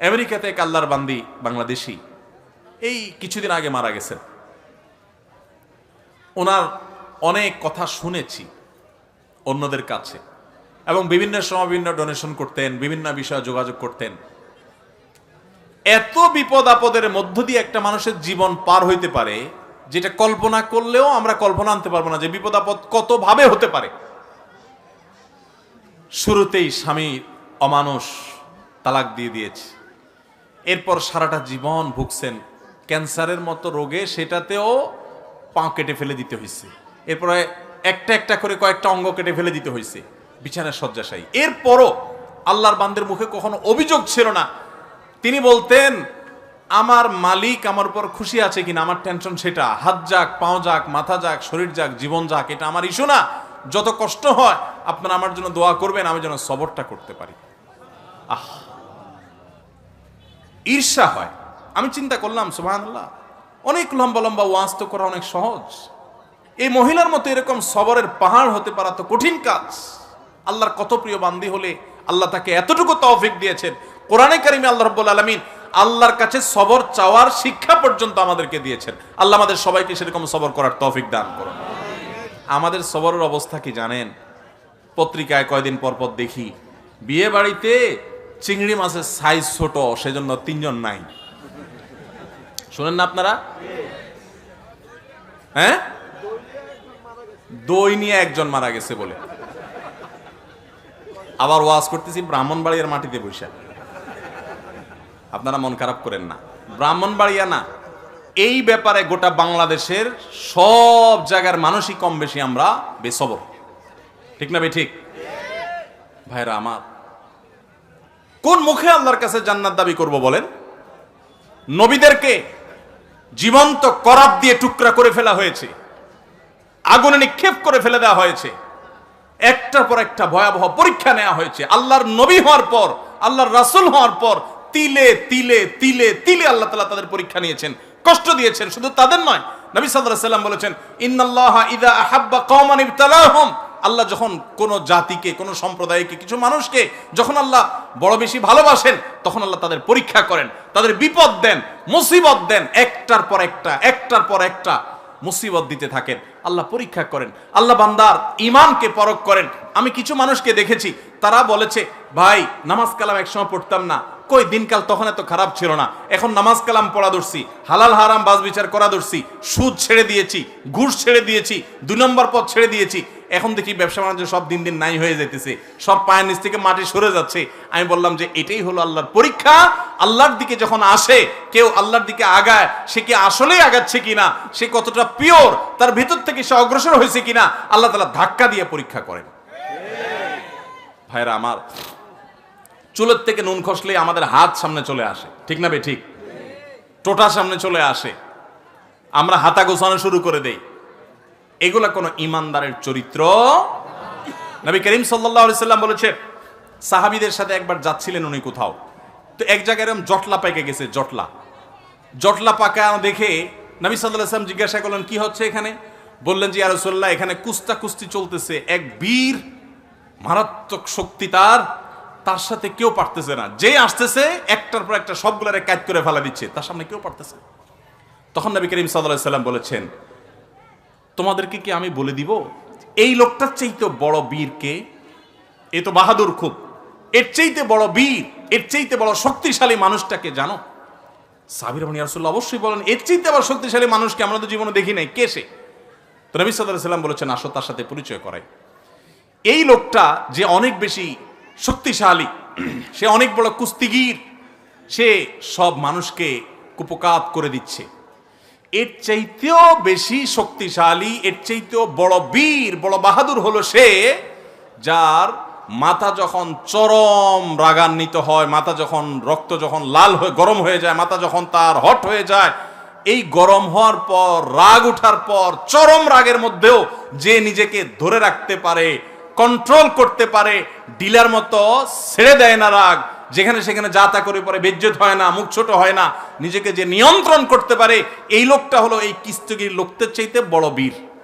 আমেরিকাতে এক আল্লাহর বান্দি বাংলাদেশি। এই কিছুদিন আগে মারা গেছেন। ওনার অনেক কথা শুনেছি অন্যদের কাছে এবং বিভিন্ন সময় বিভিন্ন ডোনেশন করতেন, বিভিন্ন বিষয়ে যোগাযোগ করতেন। এত বিপদ আপদের মধ্য দিয়ে একটা মানুষের জীবন পার হইতে পারে, যেটা কল্পনা করলেও আমরা কল্পনা আনতে পারব না যে বিপদ আপদ কত ভাবে হতে পারে। শুরুতেই স্বামী অমানুষ তালাক দিয়ে দিয়েছে। এরপর সারাটা জীবন ভুগছেন। ক্যান্সারের মতো রোগে সেটাতেও পা কেটে ফেলে দিতে হয়েছে এরপরে একটা একটা করে কয়েকটা অঙ্গ কেটে ফেলে দিতে হয়েছে বিছানার শয্যাশায়ী। এরপরও আল্লাহর বান্দের মুখে কখনো অভিযোগ ছিল না। তিনি বলতেন, আমার মালিক আমার উপর খুশি আছে কিনা, আমার টেনশন সেটা। হাত যাক পাও যাক, মাথা যাক, শরীর যাক, জীবন যাক, এটা আমার ইস্যু না। যত কষ্ট হয়, আপনারা আমার জন্য দোয়া করবেন, আমি যেন সবরটা করতে পারি। আহ! ঈর্ষা হয়। আমি চিন্তা করলাম, সুবহানাল্লাহ, অনেক লম্বা লম্বা ওয়াজ তো করা অনেক সহজ। এই মহিলার মতো এরকম সবরের পাহাড় হতে পারা তো কঠিন কাজ। আল্লাহর কত প্রিয় বান্দি হলে আল্লাহ তাকে এতটুকু তৌফিক দিয়েছেন। কোরআনে কারিমে আল্লাহ রব্বুল আলমিন আল্লাহর কাছে সবর চাওয়ার শিক্ষা পর্যন্ত আমাদেরকে দিয়েছেন। আল্লাহ আমাদের সবাইকে সেরকম সবর করার তৌফিক দান করুন। আমাদের সবরের অবস্থা কি জানেন? পত্রিকায় কয়দিন পর পর দেখি, বিয়ে বাড়িতে চিংড়ি মাছের সাইজ ছোট, সেজন্য তিনজন নাই। শোনেন না আপনারা? হ্যাঁ? দই নিয়ে একজন মারা গেছে বলে। আবার ওয়াজ করতেছি ব্রাহ্মণবাড়িয়ার মাটিতে বসে। আপনারা মন খারাপ করেন না। ব্রাহ্মণবাড়িয়া না, এই ব্যাপারে গোটা বাংলাদেশের সব জায়গার মানুষই কম বেশি আমরা বেসবর। ঠিক না বে ঠিক? ভাইরা আমার কোন মুখে আল্লাহর কাছে জান্নাত দাবি করব বলেন? নবীদেরকে জীবন্ত করাত দিয়ে টুকরা করে ফেলা হয়েছে। আগুনে নিক্ষেপ করে ফেলে দেওয়া হয়েছে। একটার পর একটা ভয়াবহ পরীক্ষা নেওয়া হয়েছে। আল্লাহর নবী হওয়ার পর, আল্লাহর রাসূল হওয়ার পর তিলে তিলে তিলে তিলে আল্লাহ তাআলা তাদের পরীক্ষা নিয়েছেন, কষ্ট দিয়েছেন। শুধু তাদের নয়, নবী আলাইহি সাল্লাম বলেছেন, ইন্নাল্লাহা ইযা আহাব্বা কওমান ইবতালাহুম। আল্লাহ যখন কোন জাতিকে, কোন সম্প্রদায়কে, কিছু মানুষকে যখন আল্লাহ বড় বেশি ভালোবাসেন, তখন আল্লাহ তাদের পরীক্ষা করেন, তাদের বিপদ দেন, মুসিবত দেন, একটার পর একটা, একটার পর একটা মুসিবত দিতে থাকেন। আল্লাহ পরীক্ষা করেন। আল্লাহ বান্দার ইমানকে পরখ করেন। আমি কিছু মানুষকে দেখেছি, তারা বলেছে, ভাই, নামাজ কালাম একসময় পড়তাম না। কই, দিনকাল তখন এত খারাপ ছিল না। এখন নামাজ কালাম পড়া ধরছি, হালাল হারাম বাজ বিচার করা ধরছি, সুদ ছেড়ে দিয়েছি, ঘুষ ছেড়ে দিয়েছি, দুই নম্বর পথ ছেড়ে দিয়েছি। এখন দেখি ব্যবসা বাণিজ্য সব দিন দিন নাই হয়ে যেতেছে সব পায়ের নিচ থেকে মাটি সরে যাচ্ছে। আমি বললাম যে এটাই হলো আল্লাহর পরীক্ষা। আল্লাহর দিকে যখন আসে, কেউ আল্লাহর দিকে আগায়, সে কি আসলেই আগাচ্ছে কিনা? সে কতটা পিওর তার ভিতর থেকে সে অগ্রসর হয়েছে কিনা? আল্লাহ তালা ধাক্কা দিয়ে পরীক্ষা করেন। ভাইরা আমার, চুলের থেকে নুন খসলে আমাদের হাত সামনে চলে আসে। ঠিক না বে ঠিক? টোটা সামনে চলে আসে। আমরা হাতা গোছানো শুরু করে দেই। এগুলা কোনো ইমানদারের চরিত্র? নবী করিম সাল্লাম বলেছে, সাহাবীদের সাথে একবার যাচ্ছিলেন উনি কোথাও। তো এক জায়গায় এরকম জটলা পেকে গেছে, জটলা। জটলা পাকা দেখে নবী সাল্লাম জিজ্ঞাসা করলেন, কি হচ্ছে এখানে? বললেন যে ইয়ারসোল্লাহ এখানে কুস্তা কুস্তি চলতেছে। এক বীর, মারাত্মক শক্তি তার তার সাথে কেউ পারতেছে না। যে আসতেছে, একটার পর একটা সবগুলারে কাজ করে ফেলা দিচ্ছে, তার সামনে কেউ পারতেছে তখন নবী করিম সাল্লাল্লাহু সাল্লাম বলেছেন তোমাদেরকে কি আমি বলে দিব? এই লোকটার চাইতে বড় বীর কে? এ তো বাহাদুর খুব। এর চাইতে বড় বীর, এর চাইতে বড় শক্তিশালী মানুষটাকে জানো? সাবির রহমান ইয়ারসুল্লাহ অবশ্যই বলেন, এর চাইতে আবার শক্তিশালী মানুষকে আমরা তো জীবনে দেখি নাই, কে সে? তো নবী সাল্লাম বলেছেন, আসো তার সাথে পরিচয় করাই। এই লোকটা যে অনেক বেশি শক্তিশালী, সে অনেক বড় কুস্তিগির, সে সব মানুষকে কুপকাত করে দিচ্ছে। এর চাইতেও বেশি শক্তিশালী, এর চাইতেও বড় বীর, বড় বাহাদুর হলো সে যার মাথা যখন চরম রাগান্বিত হয়, মাথা যখন রক্ত যখন লাল হয়ে, গরম হয়ে যায়, মাথা যখন তার হট হয়ে যায়, এই গরম হওয়ার পর, রাগ উঠার পর, চরম রাগের মধ্যেও যে নিজেকে ধরে রাখতে পারে কন্ট্রোল করতে পারে ডিলার মতো ছেড়ে দেয় না রাগ যেখানে সেখানে যা তা করে পরে বেজ্জত হয় না, মুখ ছোট হয় না, নিজেকে যে নিয়ন্ত্রণ করতে পারে, এই লোকটা হলো এই কিস্তগির লোকদের চাইতে বড় বীর।